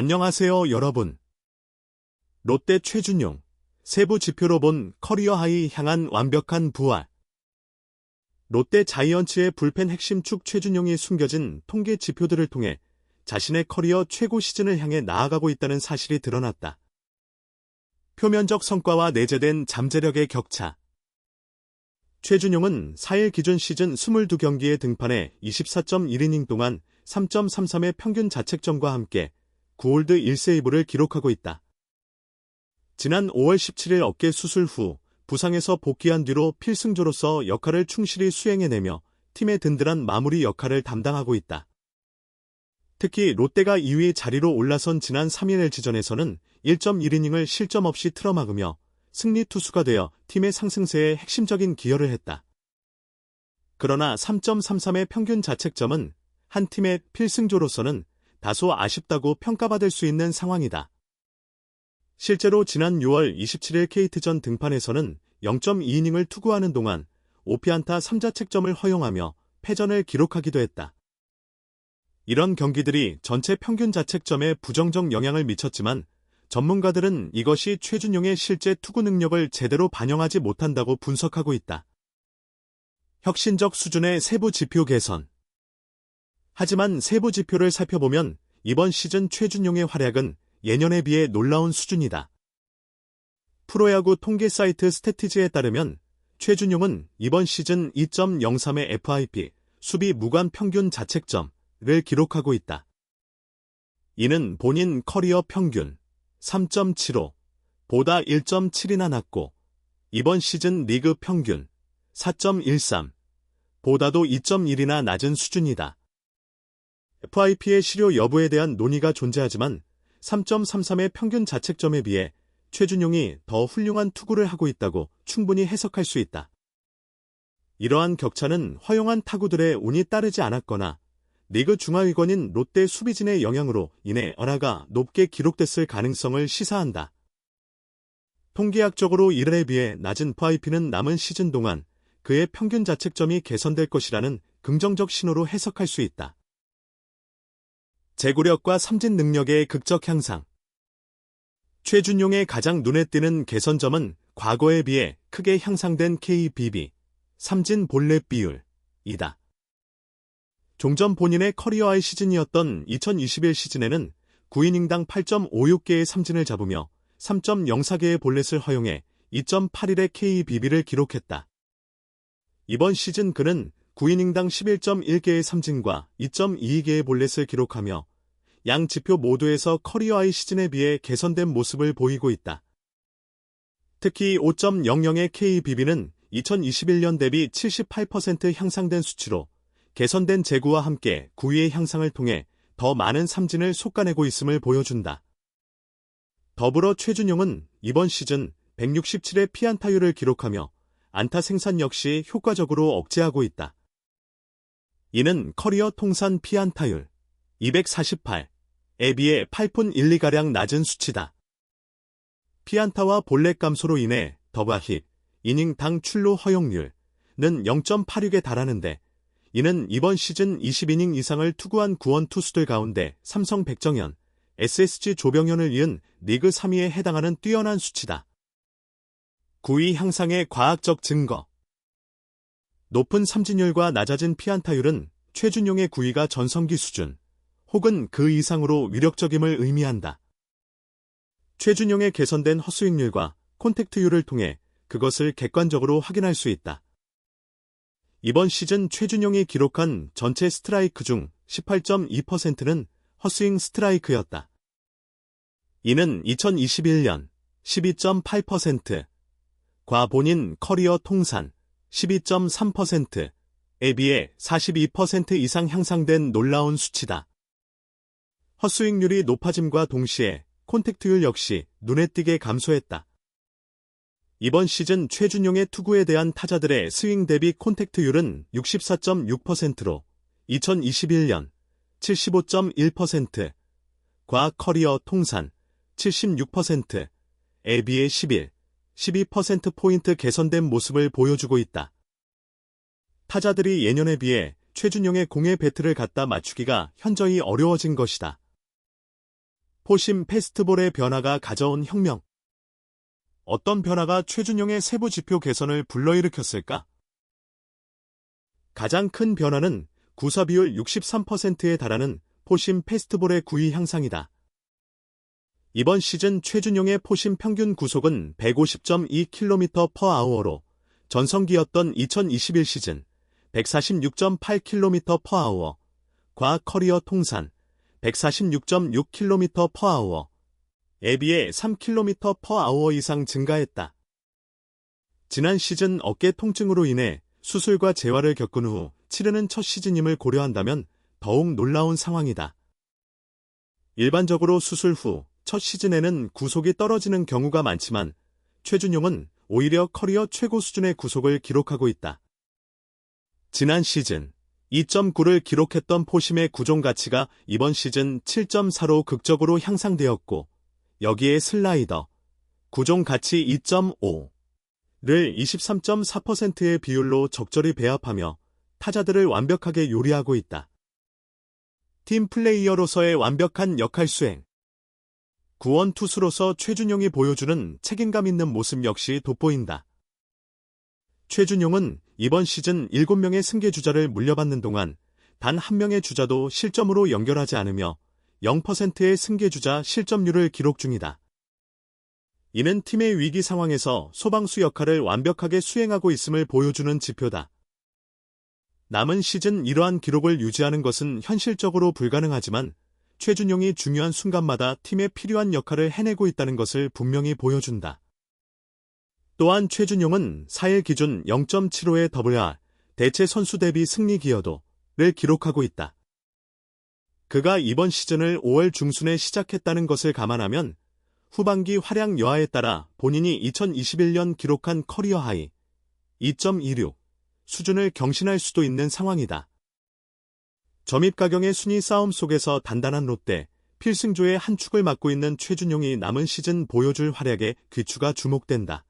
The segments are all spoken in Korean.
안녕하세요, 여러분. 롯데 최준용. 세부 지표로 본 커리어 하이 향한 완벽한 부활. 롯데 자이언츠의 불펜 핵심 축 최준용이 숨겨진 통계 지표들을 통해 자신의 커리어 최고 시즌을 향해 나아가고 있다는 사실이 드러났다. 표면적 성과와 내재된 잠재력의 격차. 최준용은 4일 기준 시즌 22경기에 등판해 24.1이닝 동안 3.33의 평균 자책점과 함께 9홀드 1세이브를 기록하고 있다. 지난 5월 17일 어깨 수술 후 부상에서 복귀한 뒤로 필승조로서 역할을 충실히 수행해내며 팀의 든든한 마무리 역할을 담당하고 있다. 특히 롯데가 2위 자리로 올라선 지난 3일 LG전에서는 1.1이닝을 실점 없이 틀어막으며 승리 투수가 되어 팀의 상승세에 핵심적인 기여를 했다. 그러나 3.33의 평균 자책점은 한 팀의 필승조로서는 다소 아쉽다고 평가받을 수 있는 상황이다. 실제로 지난 6월 27일 케이트전 등판에서는 0.2이닝을 투구하는 동안 5피안타 3자책점을 허용하며 패전을 기록하기도 했다. 이런 경기들이 전체 평균 자책점에 부정적 영향을 미쳤지만 전문가들은 이것이 최준용의 실제 투구 능력을 제대로 반영하지 못한다고 분석하고 있다. 혁신적 수준의 세부 지표 개선 하지만 세부 지표를 살펴보면 이번 시즌 최준용의 활약은 예년에 비해 놀라운 수준이다. 프로야구 통계 사이트 스태티즈에 따르면 최준용은 이번 시즌 2.03의 FIP, 수비 무관 평균 자책점을 기록하고 있다. 이는 본인 커리어 평균 3.75 보다 1.7이나 낮고 이번 시즌 리그 평균 4.13 보다도 2.1이나 낮은 수준이다. FIP의 실효 여부에 대한 논의가 존재하지만 3.33의 평균 자책점에 비해 최준용이 더 훌륭한 투구를 하고 있다고 충분히 해석할 수 있다. 이러한 격차는 허용한 타구들의 운이 따르지 않았거나 리그 중하위권인 롯데 수비진의 영향으로 인해 언화가 높게 기록됐을 가능성을 시사한다. 통계학적으로 이날에 비해 낮은 FIP는 남은 시즌 동안 그의 평균 자책점이 개선될 것이라는 긍정적 신호로 해석할 수 있다. 제구력과 삼진 능력의 극적 향상. 최준용의 가장 눈에 띄는 개선점은 과거에 비해 크게 향상된 KBB, 삼진 볼넷 비율이다. 종전 본인의 커리어의 시즌이었던 2021 시즌에는 9이닝당 8.56개의 삼진을 잡으며 3.04개의 볼넷을 허용해 2.81의 KBB를 기록했다. 이번 시즌 그는 9이닝당 11.1개의 삼진과 2.22개의 볼넷을 기록하며 양 지표 모두에서 커리어하이 시즌에 비해 개선된 모습을 보이고 있다. 특히 5.00의 KBB는 2021년 대비 78% 향상된 수치로 개선된 제구와 함께 9위의 향상을 통해 더 많은 삼진을 솎아내고 있음을 보여준다. 더불어 최준용은 이번 시즌 167의 피안타율을 기록하며 안타 생산 역시 효과적으로 억제하고 있다. 이는 커리어 통산 피안타율 248에 비해 8푼 1, 2가량 낮은 수치다. 피안타와 볼넷 감소로 인해 더바힛, 이닝당 출루 허용률은 0.86에 달하는데 이는 이번 시즌 20이닝 이상을 투구한 구원 투수들 가운데 삼성 백정현, SSG 조병현을 이은 리그 3위에 해당하는 뛰어난 수치다. 9위 향상의 과학적 증거 높은 삼진율과 낮아진 피안타율은 최준용의 구위가 전성기 수준 혹은 그 이상으로 위력적임을 의미한다. 최준용의 개선된 헛스윙률과 콘택트율을 통해 그것을 객관적으로 확인할 수 있다. 이번 시즌 최준용이 기록한 전체 스트라이크 중 18.2%는 헛스윙 스트라이크였다. 이는 2021년 12.8%과 본인 커리어 통산 12.3%에 비해 42% 이상 향상된 놀라운 수치다. 헛스윙률이 높아짐과 동시에 콘택트율 역시 눈에 띄게 감소했다. 이번 시즌 최준용의 투구에 대한 타자들의 스윙 대비 콘택트율은 64.6%로 2021년 75.1%과 커리어 통산 76%에 비해 11, 12%포인트 개선된 모습을 보여주고 있다. 타자들이 예년에 비해 최준용의 공의 배트를 갖다 맞추기가 현저히 어려워진 것이다. 포심 페스트볼의 변화가 가져온 혁명. 어떤 변화가 최준용의 세부 지표 개선을 불러일으켰을까? 가장 큰 변화는 구사 비율 63%에 달하는 포심 페스트볼의 구위 향상이다. 이번 시즌 최준용의 포심 평균 구속은 150.2km/h로 전성기였던 2021 시즌 146.8km/h, 과 커리어 통산 146.6km/h에 비해 3km/h 이상 증가했다. 지난 시즌 어깨 통증으로 인해 수술과 재활을 겪은 후 치르는 첫 시즌임을 고려한다면 더욱 놀라운 상황이다. 일반적으로 수술 후 첫 시즌에는 구속이 떨어지는 경우가 많지만 최준용은 오히려 커리어 최고 수준의 구속을 기록하고 있다. 지난 시즌 2.9를 기록했던 포심의 구종 가치가 이번 시즌 7.4로 극적으로 향상되었고 여기에 슬라이더 구종 가치 2.5를 23.4%의 비율로 적절히 배합하며 타자들을 완벽하게 요리하고 있다. 팀 플레이어로서의 완벽한 역할 수행 구원 투수로서 최준용이 보여주는 책임감 있는 모습 역시 돋보인다. 최준용은 이번 시즌 7명의 승계 주자를 물려받는 동안 단 한 명의 주자도 실점으로 연결하지 않으며 0%의 승계 주자 실점률을 기록 중이다. 이는 팀의 위기 상황에서 소방수 역할을 완벽하게 수행하고 있음을 보여주는 지표다. 남은 시즌 이러한 기록을 유지하는 것은 현실적으로 불가능하지만 최준용이 중요한 순간마다 팀에 필요한 역할을 해내고 있다는 것을 분명히 보여준다. 또한 최준용은 4일 기준 0.75의 WR 대체 선수 대비 승리 기여도를 기록하고 있다. 그가 이번 시즌을 5월 중순에 시작했다는 것을 감안하면 후반기 활약 여하에 따라 본인이 2021년 기록한 커리어 하이 2.26 수준을 경신할 수도 있는 상황이다. 점입가경의 순위 싸움 속에서 단단한 롯데, 필승조의 한 축을 맡고 있는 최준용이 남은 시즌 보여줄 활약에 귀추가 주목된다.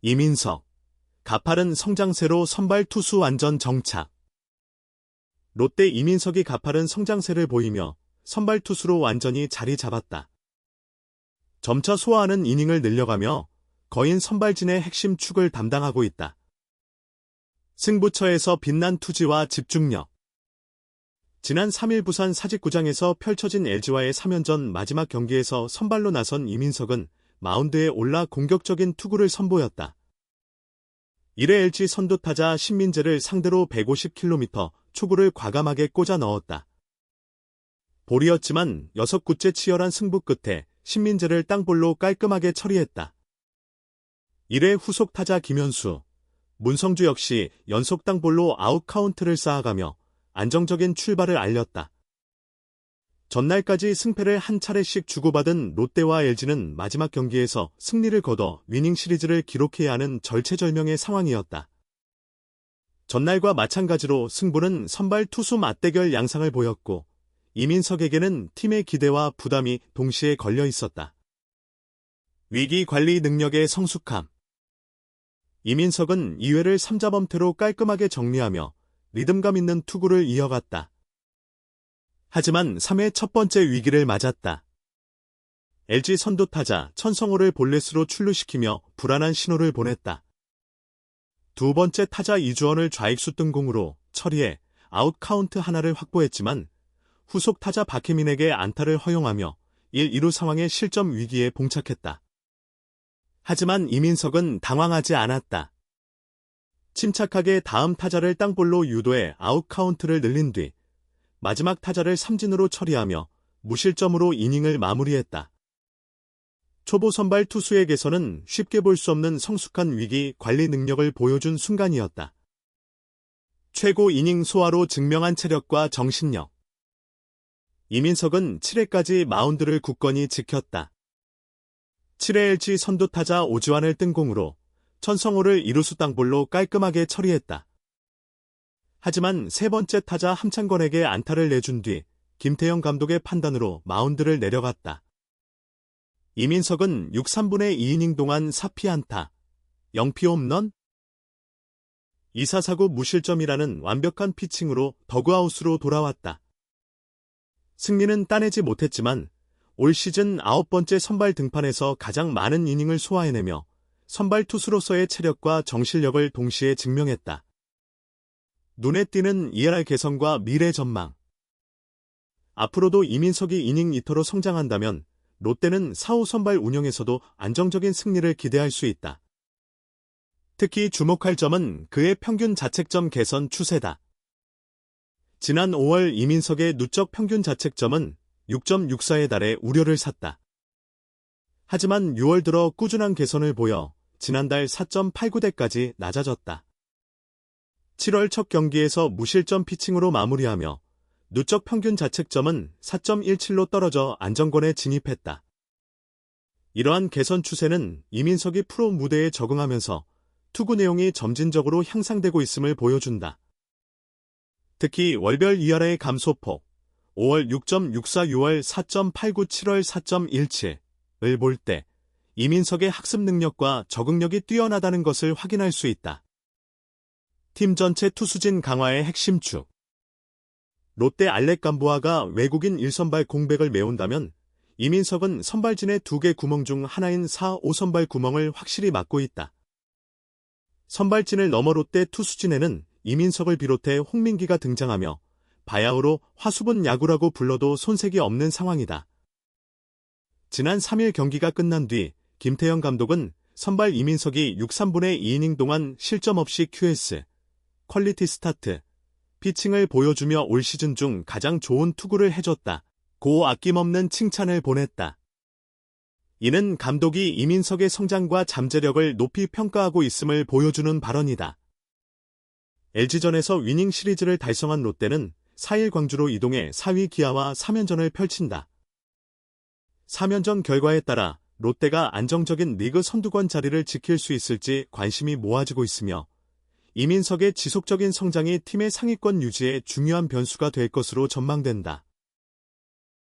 이민석, 가파른 성장세로 선발 투수 완전 정착. 롯데 이민석이 가파른 성장세를 보이며 선발 투수로 완전히 자리 잡았다. 점차 소화하는 이닝을 늘려가며 거인 선발진의 핵심 축을 담당하고 있다. 승부처에서 빛난 투지와 집중력. 지난 3일 부산 사직구장에서 펼쳐진 LG와의 3연전 마지막 경기에서 선발로 나선 이민석은 마운드에 올라 공격적인 투구를 선보였다. 1회 LG 선두타자 신민재를 상대로 150km 초구를 과감하게 꽂아 넣었다. 볼이었지만 6구째 치열한 승부 끝에 신민재를 땅볼로 깔끔하게 처리했다. 1회 후속 타자 김현수, 문성주 역시 연속 땅볼로 아웃 카운트를 쌓아가며 안정적인 출발을 알렸다. 전날까지 승패를 한 차례씩 주고받은 롯데와 LG는 마지막 경기에서 승리를 거둬 위닝 시리즈를 기록해야 하는 절체절명의 상황이었다. 전날과 마찬가지로 승부는 선발 투수 맞대결 양상을 보였고 이민석에게는 팀의 기대와 부담이 동시에 걸려 있었다. 위기 관리 능력의 성숙함 이민석은 2회를 3자범퇴로 깔끔하게 정리하며 리듬감 있는 투구를 이어갔다. 하지만 3회 첫 번째 위기를 맞았다. LG 선두 타자 천성호를 볼넷으로 출루시키며 불안한 신호를 보냈다. 두 번째 타자 이주원을 좌익수 뜬공으로 처리해 아웃 카운트 하나를 확보했지만 후속 타자 박혜민에게 안타를 허용하며 1, 2루 상황의 실점 위기에 봉착했다. 하지만 이민석은 당황하지 않았다. 침착하게 다음 타자를 땅볼로 유도해 아웃 카운트를 늘린 뒤 마지막 타자를 삼진으로 처리하며 무실점으로 이닝을 마무리했다. 초보 선발 투수에게서는 쉽게 볼 수 없는 성숙한 위기 관리 능력을 보여준 순간이었다. 최고 이닝 소화로 증명한 체력과 정신력. 이민석은 7회까지 마운드를 굳건히 지켰다. 7회 LG 선두타자 오주환을 뜬 공으로 천성호를 이루수 땅볼로 깔끔하게 처리했다. 하지만 세 번째 타자 함창건에게 안타를 내준 뒤 김태형 감독의 판단으로 마운드를 내려갔다. 이민석은 6, 3분의 2이닝 동안 4피 안타, 0피 홈런, 2사 사구 무실점이라는 완벽한 피칭으로 더그아웃으로 돌아왔다. 승리는 따내지 못했지만 올 시즌 아홉 번째 선발 등판에서 가장 많은 이닝을 소화해내며 선발 투수로서의 체력과 정실력을 동시에 증명했다. 눈에 띄는 ERR 개선과 미래 전망. 앞으로도 이민석이 이닝 리터로 성장한다면 롯데는 4호 선발 운영에서도 안정적인 승리를 기대할 수 있다. 특히 주목할 점은 그의 평균 자책점 개선 추세다. 지난 5월 이민석의 누적 평균 자책점은 6.64에 달해 우려를 샀다. 하지만 6월 들어 꾸준한 개선을 보여 지난달 4.89대까지 낮아졌다. 7월 첫 경기에서 무실점 피칭으로 마무리하며 누적 평균 자책점은 4.17로 떨어져 안정권에 진입했다. 이러한 개선 추세는 이민석이 프로 무대에 적응하면서 투구 내용이 점진적으로 향상되고 있음을 보여준다. 특히 월별 ERA의 감소폭 5월 6.64, 6월 4.89, 7월 4.17을 볼 때 이민석의 학습 능력과 적응력이 뛰어나다는 것을 확인할 수 있다. 팀 전체 투수진 강화의 핵심축 롯데 알렉 감보아가 외국인 1선발 공백을 메운다면 이민석은 선발진의 두 개 구멍 중 하나인 4, 5선발 구멍을 확실히 맡고 있다. 선발진을 넘어 롯데 투수진에는 이민석을 비롯해 홍민기가 등장하며 바야흐로 화수분 야구라고 불러도 손색이 없는 상황이다. 지난 3일 경기가 끝난 뒤 김태형 감독은 선발 이민석이 6, 3분의 2이닝 동안 실점 없이 QS, 퀄리티 스타트, 피칭을 보여주며 올 시즌 중 가장 좋은 투구를 해줬다. 고 아낌없는 칭찬을 보냈다. 이는 감독이 이민석의 성장과 잠재력을 높이 평가하고 있음을 보여주는 발언이다. LG전에서 위닝 시리즈를 달성한 롯데는 4일 광주로 이동해 4위 기아와 3연전을 펼친다. 3연전 결과에 따라 롯데가 안정적인 리그 선두권 자리를 지킬 수 있을지 관심이 모아지고 있으며 이민석의 지속적인 성장이 팀의 상위권 유지에 중요한 변수가 될 것으로 전망된다.